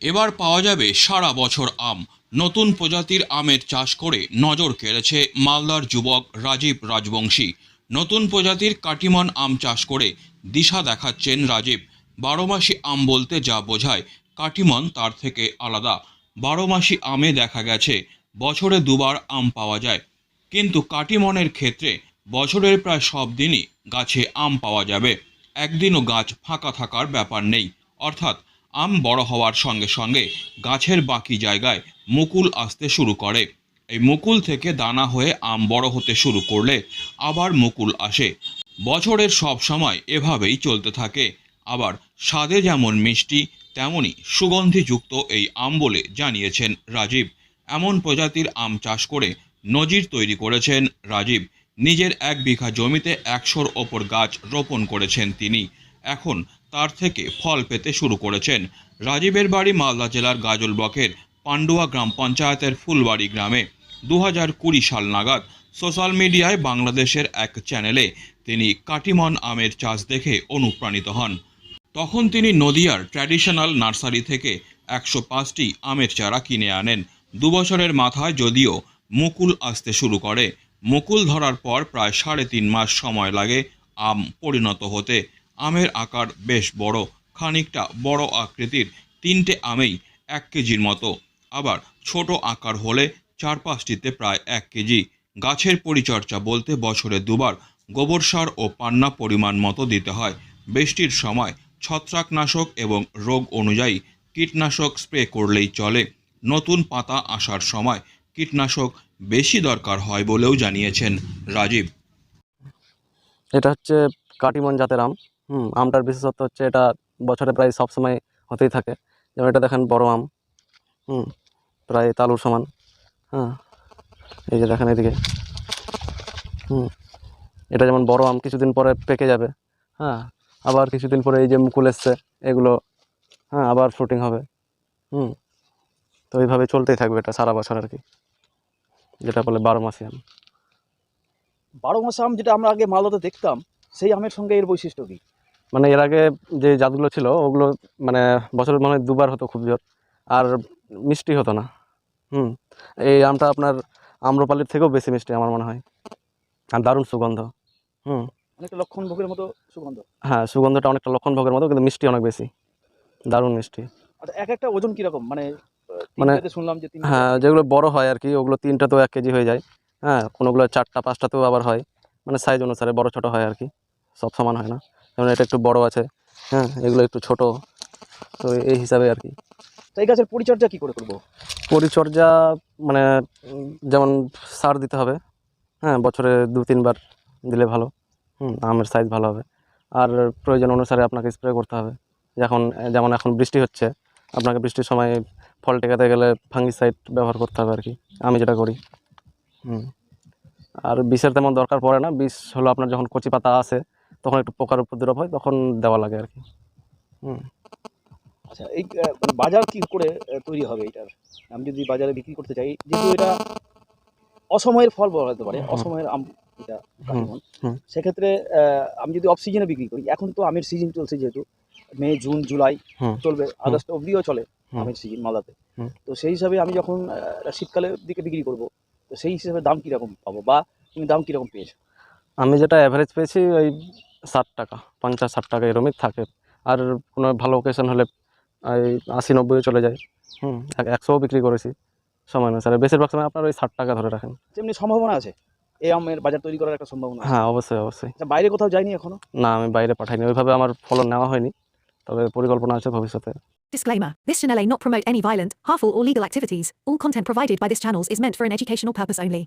এবার পাওয়া যাবে সারা বছর আম। নতুন প্রজাতির আমের চাষ করে নজর কেড়েছে মালদার যুবক রাজীব রাজবংশী। নতুন প্রজাতির কাটিমন আম চাষ করে দিশা দেখাচ্ছেন রাজীব। বারো বারোমাসি আম বলতে যা বোঝায়, কাটিমন তার থেকে আলাদা। বারো বারোমাসি আমে দেখা গেছে, বছরে দুবার আম পাওয়া যায়। কিন্তু কাটিমনের ক্ষেত্রে বছরের প্রায় সব দিনই গাছে আম পাওয়া যাবে। একদিনও গাছ ফাঁকা থাকার ব্যাপার নেই। অর্থাৎ আম বড় হওয়ার সঙ্গে সঙ্গে গাছের বাকি জায়গায় মুকুল আসতে শুরু করে। এই মুকুল থেকে দানা হয়ে আম বড় হতে শুরু করলে আবার মুকুল আসে। বছরের সব সময় এভাবেই চলতে থাকে। আবার স্বাদে যেমন মিষ্টি তেমনই সুগন্ধিযুক্ত এই আম বলে জানিয়েছেন রাজীব। এমন প্রজাতির আম চাষ করে নজির তৈরি করেছেন রাজীব। নিজের এক বিঘা জমিতে একশোর ওপর গাছ রোপণ করেছেন তিনি। এখন তার থেকে ফল পেতে শুরু করেছেন। রাজীবের বাড়ি মালদা জেলার গাজল ব্লকের পান্ডুয়া গ্রাম পঞ্চায়েতের ফুলবাড়ি গ্রামে। দু হাজার কুড়ি সাল নাগাদ সোশ্যাল মিডিয়ায় বাংলাদেশের এক চ্যানেলে তিনি কাটিমন আমের চাষ দেখে অনুপ্রাণিত হন। তখন তিনি নদিয়ার ট্র্যাডিশনাল নার্সারি থেকে একশো পাঁচটি আমের চারা কিনে আনেন। দু বছরের মাথায় যদিও মুকুল আসতে শুরু করে। মুকুল ধরার পর প্রায় সাড়ে তিন মাস সময় লাগে আম পরিণত হতে। আমের আকার বেশ বড়, খানিকটা বড় আকৃতির, তিনটে আমেই এক কেজির মতো। আবার ছোট আকার হলে চার পাঁচটিতে প্রায় এক কেজি। গাছের পরিচর্যা বলতে বছরে দুবার গোবর সার ও পান্না পরিমাণ মতো দিতে হয়। বৃষ্টির সময় ছত্রাকনাশক এবং রোগ অনুযায়ী কীটনাশক স্প্রে করলেই চলে। নতুন পাতা আসার সময় কীটনাশক বেশি দরকার হয় বলেও জানিয়েছেন রাজীব। এটা হচ্ছে কাটিমন জাতের আম। হুম, আমটার বিশেষত্ব হচ্ছে এটা বছরে প্রায় সব সময় হতেই থাকে। যেমন এটা দেখেন বড় আম। হুম, প্রায় তালুর সমান। হ্যাঁ এই যে দেখেন এদিকে। হুম, এটা যেমন বড় আম কিছুদিন পরে পেকে যাবে। হ্যাঁ আবার কিছুদিন পরে এই যে মুকুল এসছে, এগুলো হ্যাঁ আবার ফ্রুটিং হবে। হুম, তো এইভাবে চলতেই থাকবে এটা সারা বছর আর কি। যেটা বলে বারো মাসি আম। বারো মাসে আম যেটা আমরা আগে মালদাতে দেখতাম, সেই আমের সঙ্গে এর বৈশিষ্ট্য কি? মানে এর আগে যে জাতগুলো ছিল ওগুলো মানে বছরে মানে দুবার হতো খুব জোর। আর মিষ্টি হতো না। হুম এই আমটা আপনার আম্রপালির থেকেও বেশি মিষ্টি আমার মনে হয়। আর দারুণ সুগন্ধ। হুম। অনেকটা লক্ষণ ভোগের মতো সুগন্ধ। হ্যাঁ সুগন্ধটা অনেকটা লক্ষণ ভোগের মতো কিন্তু মিষ্টি অনেক বেশি। দারুণ মিষ্টি। আচ্ছা এক একটা ওজন কীরকম? মানে মানে- মানে শুনলাম যে হ্যাঁ যেগুলো বড় হয় আর কি ওগুলো তিনটা তো এক কেজি হয়ে যায়। হ্যাঁ কোনোগুলো চারটা পাঁচটাতেও আবার হয়। মানে সাইজ অনুসারে বড় ছোট হয় আর কি। সব সমান হয় না। যেমন এটা একটু বড় আছে। হ্যাঁ এগুলো একটু ছোট। তো এই হিসাবে আর কি। তো এই গাছের পরিচর্যা কি করে করব? পরিচর্যা মানে যেমন সার দিতে হবে। হ্যাঁ বছরে দু তিনবার দিলে ভালো। হুম আমের সাইজ ভালো হবে। আর প্রয়োজন অনুসারে আপনাকে স্প্রে করতে হবে। যখন যেমন এখন বৃষ্টি হচ্ছে আপনাকে বৃষ্টির সময় ফল টেকাতে গেলে ফাঙ্গিসাইড ব্যবহার করতে হবে আর কি। আমি যেটা করি। হুম। আর বিষের তেমন দরকার পড়ে না। বিষ হলো আপনার যখন কচি পাতা আসে তখন একটু পোকার উপদ্রব হয় তখন দেওয়া লাগে আর কি। হুম। আচ্ছা এই বাজার কি করে তৈরি হবে এটার? আমি যদি বাজারে বিক্রি করতে চাই যেহেতু এটা অসময়ের ফল বলা যেতে পারে। অসময়ের আম এটা সেক্ষেত্রে আমি যদি অফ সিজনে বিক্রি করি এখন তো আমের সিজন চলছে যেহেতু মে জুন জুলাই চলবে আগস্ট অবধিও চলে আমের সিজন মালদাতে। তো সেই হিসাবে আমি যখন শীতকালের দিকে বিক্রি করব তো সেই হিসাবে দাম কীরকম পাবো বা তুমি দাম কীরকম পেয়েছ? আমি যেটা অ্যাভারেজ পেয়েছি ওই ষাট টাকা পঞ্চাশ ষাট টাকা এরমই থাকে। আর কোনো ভালো ওকেশন হলে আশি নব্বইও চলে যায়। হুম এক- একশোও বিক্রি করেছি সময় না স্যার বেশিরভাগ সময় আপনার ওই ষাট টাকা ধরে রাখেন। তেমনি সম্ভাবনা আছে এই আমের বাজার তৈরি করার একটা সম্ভাবনা হ্যাঁ অবশ্যই অবশ্যই। আচ্ছা, বাইরে কোথাও যাইনি এখনও? না আমি বাইরে পাঠাইনি। ওইভাবে আমার ফলন নেওয়া হয়নি তবে পরিকল্পনা আছে ভবিষ্যতে। Disclaimer This channel may not promote any violent, harmful, or legal activities. All content provided by this channel is meant for an educational purpose only.